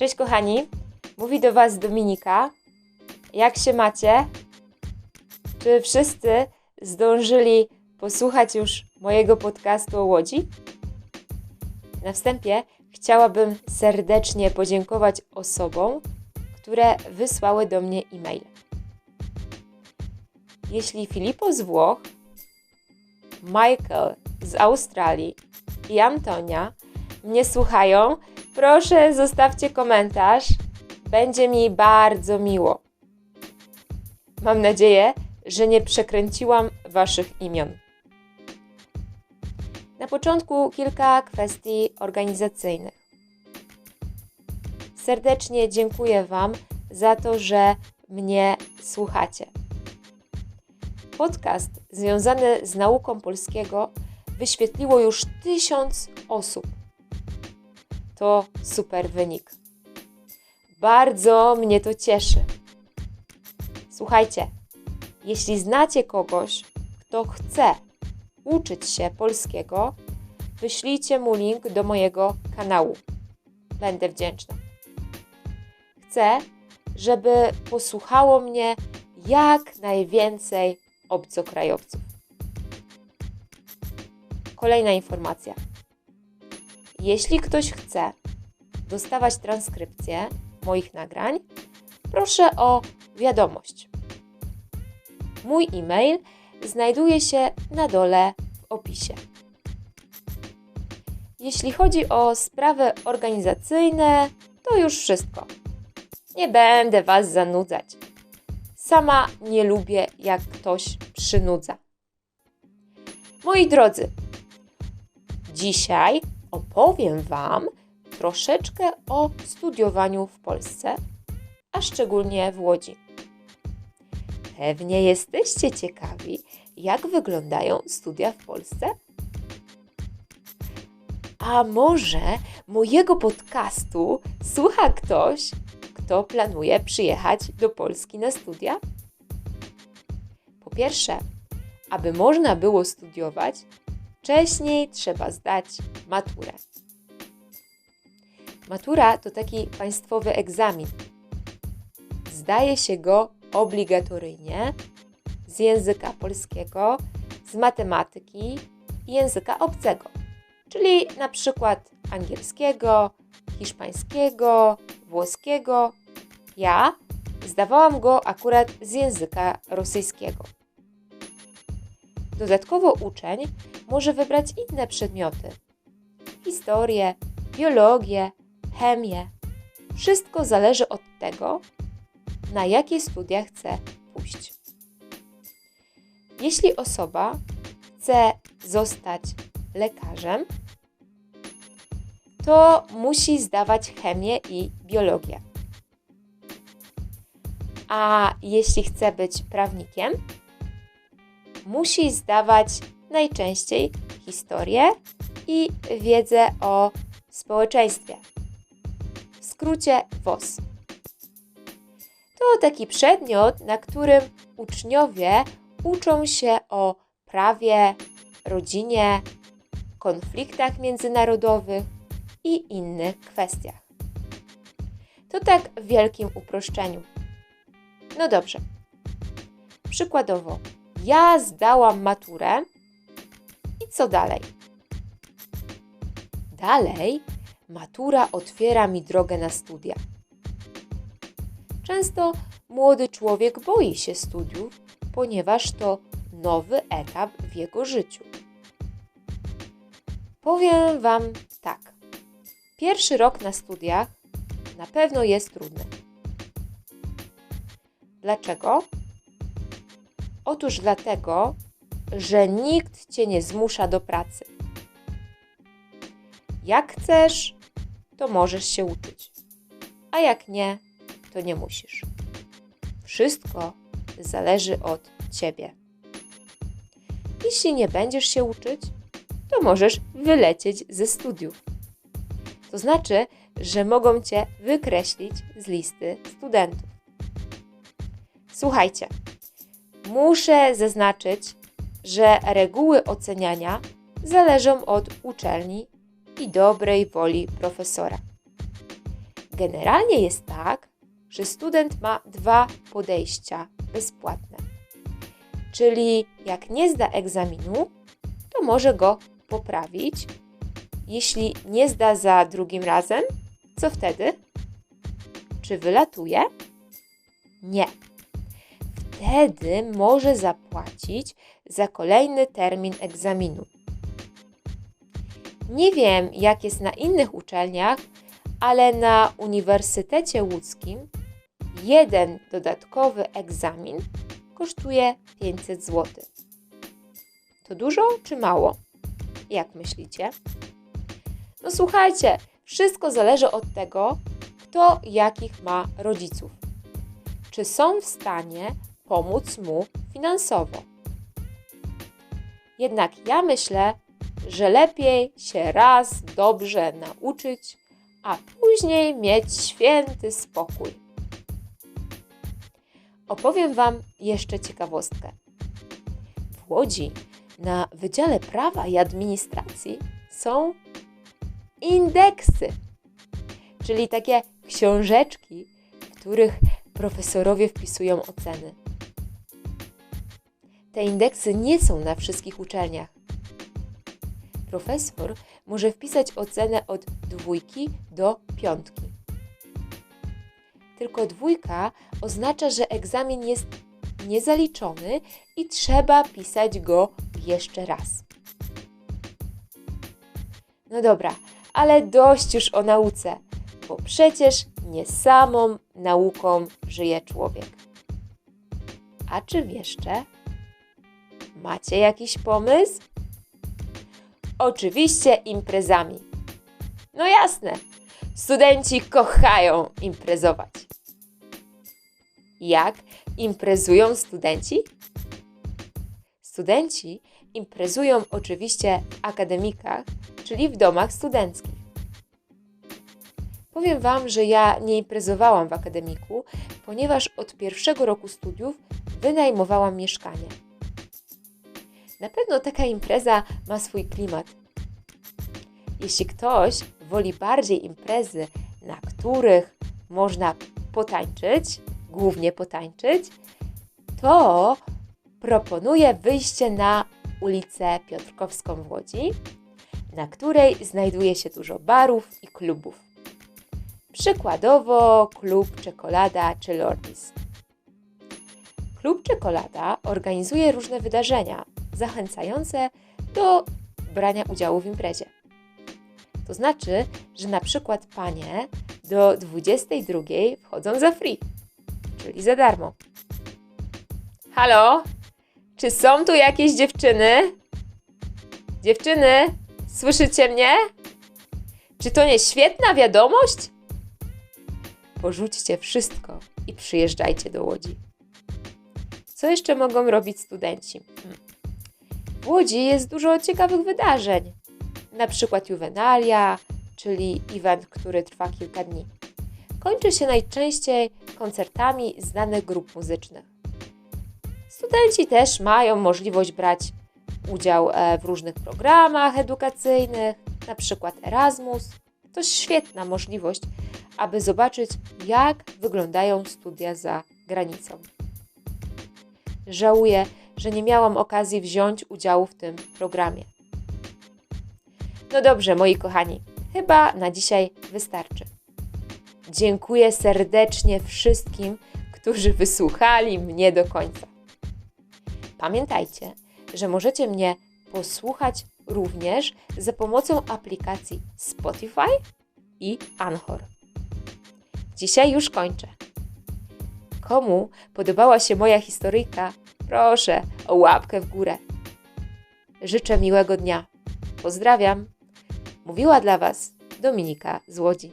Cześć kochani, mówi do Was Dominika. Jak się macie? Czy wszyscy zdążyli posłuchać już mojego podcastu o Łodzi? Na wstępie chciałabym serdecznie podziękować osobom, które wysłały do mnie e-mail. Jeśli Filippo z Włoch, Michael z Australii i Antonia mnie słuchają, proszę zostawcie komentarz. Będzie mi bardzo miło. Mam nadzieję, że nie przekręciłam Waszych imion. Na początku kilka kwestii organizacyjnych. Serdecznie dziękuję Wam za to, że mnie słuchacie. Podcast związany z nauką polskiego wyświetliło już tysiąc osób. To super wynik. Bardzo mnie to cieszy. Słuchajcie, jeśli znacie kogoś, kto chce uczyć się polskiego, wyślijcie mu link do mojego kanału. Będę wdzięczna. Chcę, żeby posłuchało mnie jak najwięcej obcokrajowców. Kolejna informacja. Jeśli ktoś chce dostawać transkrypcję moich nagrań, proszę o wiadomość. Mój e-mail znajduje się na dole w opisie. Jeśli chodzi o sprawy organizacyjne, to już wszystko. Nie będę Was zanudzać. Sama nie lubię, jak ktoś przynudza. Moi drodzy, dzisiaj opowiem Wam troszeczkę o studiowaniu w Polsce, a szczególnie w Łodzi. Pewnie jesteście ciekawi, jak wyglądają studia w Polsce? A może mojego podcastu słucha ktoś, kto planuje przyjechać do Polski na studia? Po pierwsze, aby można było studiować, wcześniej trzeba zdać maturę. Matura to taki państwowy egzamin. Zdaje się go obligatoryjnie z języka polskiego, z matematyki i języka obcego, czyli na przykład angielskiego, hiszpańskiego, włoskiego. Ja zdawałam go akurat z języka rosyjskiego. Dodatkowo uczeń może wybrać inne przedmioty: historię, biologię, chemię. Wszystko zależy od tego, na jakie studia chce pójść. Jeśli osoba chce zostać lekarzem, to musi zdawać chemię i biologię. A jeśli chce być prawnikiem, musi zdawać najczęściej historię i wiedzę o społeczeństwie. W skrócie WOS. To taki przedmiot, na którym uczniowie uczą się o prawie, rodzinie, konfliktach międzynarodowych i innych kwestiach. To tak w wielkim uproszczeniu. No dobrze. Przykładowo, ja zdałam maturę i co dalej? Dalej, matura otwiera mi drogę na studia. Często młody człowiek boi się studiów, ponieważ to nowy etap w jego życiu. Powiem Wam tak. Pierwszy rok na studiach na pewno jest trudny. Dlaczego? Otóż dlatego, że nikt cię nie zmusza do pracy. Jak chcesz, to możesz się uczyć, a jak nie, to nie musisz. Wszystko zależy od ciebie. Jeśli nie będziesz się uczyć, to możesz wylecieć ze studiów. To znaczy, że mogą cię wykreślić z listy studentów. Słuchajcie, muszę zaznaczyć, że reguły oceniania zależą od uczelni i dobrej woli profesora. generalnie jest tak, że student ma dwa podejścia bezpłatne. Czyli jak nie zda egzaminu, to może go poprawić. Jeśli nie zda za drugim razem, co wtedy? Czy wylatuje? Nie. Wtedy może zapłacić za kolejny termin egzaminu. Nie wiem, jak jest na innych uczelniach, ale na Uniwersytecie Łódzkim jeden dodatkowy egzamin kosztuje 500 zł. To dużo czy mało? Jak myślicie? No słuchajcie, wszystko zależy od tego, kto jakich ma rodziców. Czy są w stanie pomóc mu finansowo? Jednak ja myślę, że lepiej się raz dobrze nauczyć, a później mieć święty spokój. Opowiem Wam jeszcze ciekawostkę. W Łodzi na Wydziale Prawa i Administracji są indeksy, czyli takie książeczki, w których profesorowie wpisują oceny. Te indeksy nie są na wszystkich uczelniach. Profesor może wpisać ocenę od dwójki do piątki. Tylko dwójka oznacza, że egzamin jest niezaliczony i trzeba pisać go jeszcze raz. No dobra, ale dość już o nauce, bo przecież nie samą nauką żyje człowiek. A czym jeszcze? Macie jakiś pomysł? Oczywiście imprezami. No jasne, studenci kochają imprezować. Jak imprezują studenci? Studenci imprezują oczywiście w akademikach, czyli w domach studenckich. Powiem Wam, że ja nie imprezowałam w akademiku, ponieważ od pierwszego roku studiów wynajmowałam mieszkanie. Na pewno taka impreza ma swój klimat. Jeśli ktoś woli bardziej imprezy, na których można potańczyć, głównie potańczyć, to proponuję wyjście na ulicę Piotrkowską w Łodzi, na której znajduje się dużo barów i klubów. Przykładowo klub Czekolada czy Lordis. Klub Czekolada organizuje różne wydarzenia zachęcające do brania udziału w imprezie. To znaczy, że na przykład panie do 22 wchodzą za free, czyli za darmo. Halo? Czy są tu jakieś dziewczyny? Dziewczyny, słyszycie mnie? Czy to nie świetna wiadomość? Porzućcie wszystko i przyjeżdżajcie do Łodzi. Co jeszcze mogą robić studenci? W Łodzi jest dużo ciekawych wydarzeń, na przykład Juvenalia, czyli event, który trwa kilka dni. Kończy się najczęściej koncertami znanych grup muzycznych. Studenci też mają możliwość brać udział e, w różnych programach edukacyjnych, na przykład Erasmus. To świetna możliwość, aby zobaczyć, jak wyglądają studia za granicą. Żałuję, że nie miałam okazji wziąć udziału w tym programie. No dobrze, moi kochani, chyba na dzisiaj wystarczy. Dziękuję serdecznie wszystkim, którzy wysłuchali mnie do końca. Pamiętajcie, że możecie mnie posłuchać również za pomocą aplikacji Spotify i Anchor. Dzisiaj już kończę. Komu podobała się moja historyjka, proszę o łapkę w górę. Życzę miłego dnia. Pozdrawiam. Mówiła dla Was Dominika z Łodzi.